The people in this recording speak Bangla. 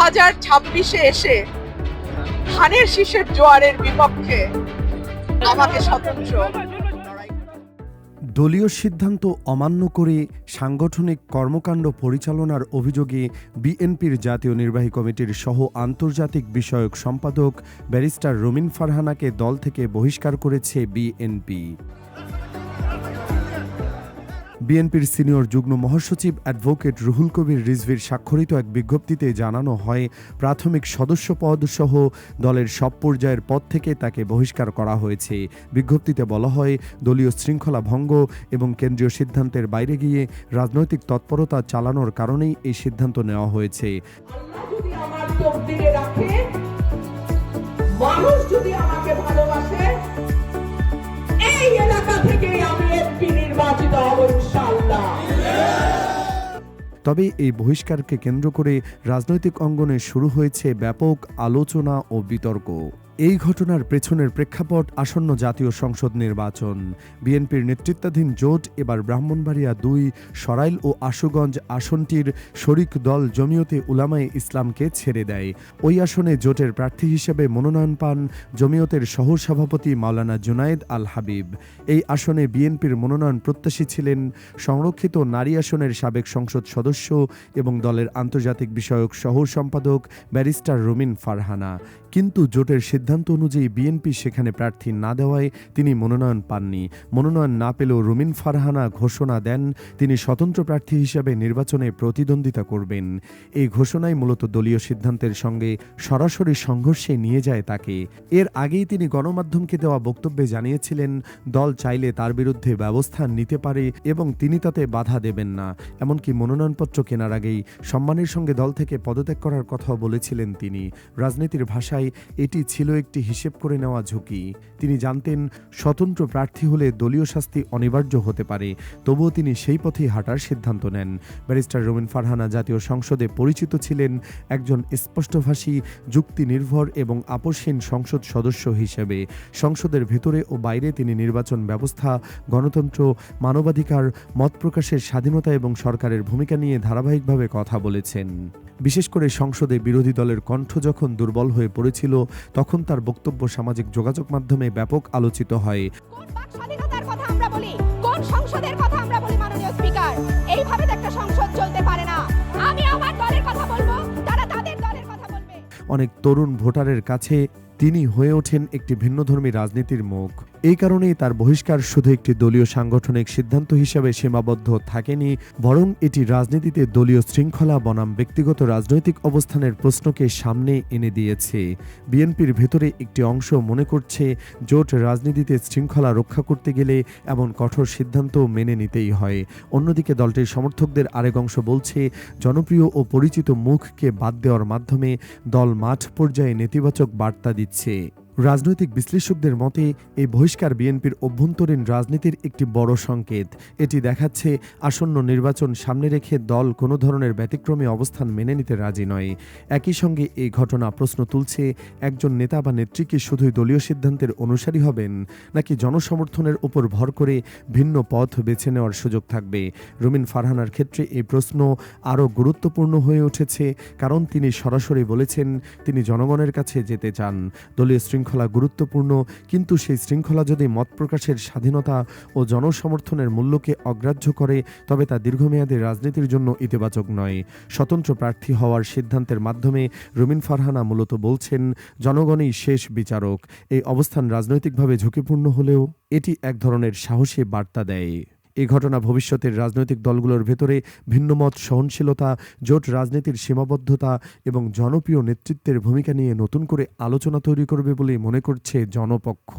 হাজার ছাব্বিশে এসে ধানের শীষের জোয়ারের বিপক্ষে আমাকে স্বতন্ত্র। দলীয় সিদ্ধান্ত অমান্য করে সাংগঠনিক কর্মকাণ্ড পরিচালনার অভিযোগে বিএনপির জাতীয় নির্বাহী কমিটির সহ আন্তর্জাতিক বিষয়ক সম্পাদক ব্যারিস্টার রমিন ফারহানাকে দল থেকে বহিষ্কার করেছে বিএনপি। বিএনপির সিনিয়র যুগ্ম মহাসচিব অ্যাডভোকেট রুহুল কবির রিজভির স্বাক্ষরিত এক বিজ্ঞপ্তিতে জানানো হয়, প্রাথমিক সদস্য পদ সহ দলের সব পর্যায়ের পদ থেকে তাকে বহিষ্কার করা হয়েছে। বিজ্ঞপ্তিতে বলা হয়, দলীয় শৃঙ্খলা ভঙ্গ এবং কেন্দ্রীয় সিদ্ধান্তের বাইরে গিয়ে রাজনৈতিক তৎপরতা চালানোর কারণেই এই সিদ্ধান্ত নেওয়া হয়েছে। মানুষ যদি আমাকে ভালোবাসে তবে এই বহিষ্কারকে কেন্দ্র করে রাজনৈতিক অঙ্গনে শুরু হয়েছে ব্যাপক আলোচনা ও বিতর্ক। এই ঘটনার পেছনের প্রেক্ষাপট আসন্ন জাতীয় সংসদ নির্বাচন। বিএনপির নেতৃত্বাধীন জোট এবার ব্রাহ্মণবাড়িয়া দুই, সরাইল ও আশুগঞ্জ আসনটির শরিক দল জমিয়তে উলামায়ে ইসলামকে ছেড়ে দেয়। ওই আসনে জোটের প্রার্থী হিসেবে মনোনয়ন পান জমিয়তের সহ সভাপতি মাওলানা জুনায়েদ আল হাবিব। এই আসনে বিএনপির মনোনয়ন প্রত্যাশী ছিলেন সংরক্ষিত নারী আসনের সাবেক সংসদ সদস্য এবং দলের আন্তর্জাতিক বিষয়ক সহ সম্পাদক ব্যারিস্টার রুমিন ফারহানা। কিন্তু জোটের সিদ্ধান্ত অনুযায়ী বিএনপি সেখানে প্রার্থী না দেওয়ায় তিনি মনোনয়ন পাননি। মনোনয়ন না পেলেও রুমিন ফারহানা ঘোষণা দেন, তিনি স্বতন্ত্র প্রার্থী হিসেবে নির্বাচনে প্রতিদ্বন্দ্বিতা করবেন। এই ঘোষণাই মূলত দলীয় সিদ্ধান্তের সঙ্গে সরাসরি সংঘর্ষে নিয়ে যায় তাকে। এর আগেই তিনি গণমাধ্যমকে দেওয়া বক্তব্যে জানিয়েছিলেন, দল চাইলে তার বিরুদ্ধে ব্যবস্থা নিতে পারে এবং তিনি তাতে বাধা দেবেন না। এমনকি মনোনয়নপত্র কেনার আগেই সম্মানের সঙ্গে দল থেকে পদত্যাগ করার কথাও বলেছিলেন তিনি। রাজনীতির ভাষায় এটি ছিল একটি হিসেব করে নেওয়া ঝুঁকি। তিনি জানতেন, স্বতন্ত্র প্রার্থী হলে দলীয় শাস্তি অনিবার্য হতে পারে, তবুও তিনি সেই পথেই হাঁটার সিদ্ধান্ত নেন। ব্যারিস্টার রবিন ফারহানা জাতীয় সংসদে পরিচিত ছিলেন একজন স্পষ্টভাষী যুক্তি নির্ভর এবং আপোষহীন সংসদ সদস্য হিসেবে। সংসদের ভেতরে ও বাইরে তিনি নির্বাচন ব্যবস্থা, গণতন্ত্র, মানবাধিকার, মত প্রকাশের স্বাধীনতা এবং সরকারের ভূমিকা নিয়ে ধারাবাহিকভাবে কথা বলেছেন। বিশেষ করে সংসদে বিরোধী দলের কণ্ঠ যখন দুর্বল হয়ে পড়েছিল তখন তার বক্তব্য সামাজিক যোগাযোগ মাধ্যমে ব্যাপক আলোচিত হয়। স্বাধীনতার কথা আমরা বলি? কোন সংসদের কথা আমরা বলি মাননীয় স্পিকার? এইভাবে একটা সংসদ চলতে পারে না। আমি আমার দলের কথা বলব তারা তাদের দলের কথা বলবে। অনেক তরুণ ভোটারের কাছে তিনি হয়ে ওঠেন একটি ভিন্নধর্মী রাজনীতির মুখ। এই কারণেই তার বহিষ্কার শুধু একটি দলীয় সাংগঠনিক সিদ্ধান্ত হিসেবে সীমাবদ্ধ থাকেনি, বরং এটি রাজনীতিতে দলীয় শৃঙ্খলা বনাম ব্যক্তিগত রাজনৈতিক অবস্থানের প্রশ্নকে সামনে এনে দিয়েছে। বিএনপির ভেতরে একটি অংশ মনে করছে, জোট রাজনীতিতে শৃঙ্খলা রক্ষা করতে গেলে এমন কঠোর সিদ্ধান্ত মেনে নিতেই হয়। অন্যদিকে দলটির সমর্থকদের আরেক অংশ বলছে, জনপ্রিয় ও পরিচিত মুখকে বাদ দেওয়ার মাধ্যমে দল মাঠ পর্যায়ে নেতিবাচক বার্তা দিচ্ছে। রাজনৈতিক বিশ্লেষকদের মতে, এই বহিষ্কার বিএনপির অভ্যন্তরীণ রাজনীতির একটি বড় সংকেত। এটি দেখাচ্ছে আসন্ন নির্বাচন সামনে রেখে দল কোনো ধরনের ব্যতিক্রমী অবস্থান মেনে নিতে রাজি নয়। একই সঙ্গে এই ঘটনা প্রশ্ন তুলছে, একজন নেতা বা নেত্রী কি শুধুই দলীয় সিদ্ধান্তের অনুসারী হবেন, নাকি জনসমর্থনের উপর ভর করে ভিন্ন পথ বেছে নেওয়ার সুযোগ থাকবে? রুমিন ফারহানার ক্ষেত্রে এই প্রশ্ন আরও গুরুত্বপূর্ণ হয়ে উঠেছে, কারণ তিনি সরাসরি বলেছেন তিনি জনগণের কাছে যেতে চান। দলীয় শৃঙ্খলা গুরুত্বপূর্ণ, কিন্তু সেই শৃঙ্খলা যদি মত প্রকাশের স্বাধীনতা ও জনসমর্থনের মূল্যকে অগ্রাহ্য করে, তবে তা দীর্ঘমেয়াদী রাজনীতির জন্য ইতিবাচক নয়। স্বতন্ত্র প্রার্থী হওয়ার সিদ্ধান্তের মাধ্যমে রুমিন ফারহানা মূলত বলছেন, জনগণই শেষ বিচারক। এই অবস্থান রাজনৈতিকভাবে ঝুঁকিপূর্ণ হলেও এটি এক ধরনের সাহসী বার্তা দেয়। এই ঘটনা ভবিষ্যতের রাজনৈতিক দলগুলোর ভেতরে ভিন্নমত সহনশীলতা, জোট রাজনীতির সীমাবদ্ধতা এবং জনপ্রিয় নেতৃত্বের ভূমিকা নিয়ে নতুন করে আলোচনা তৈরি করবে বলে মনে করছে জনপক্ষ।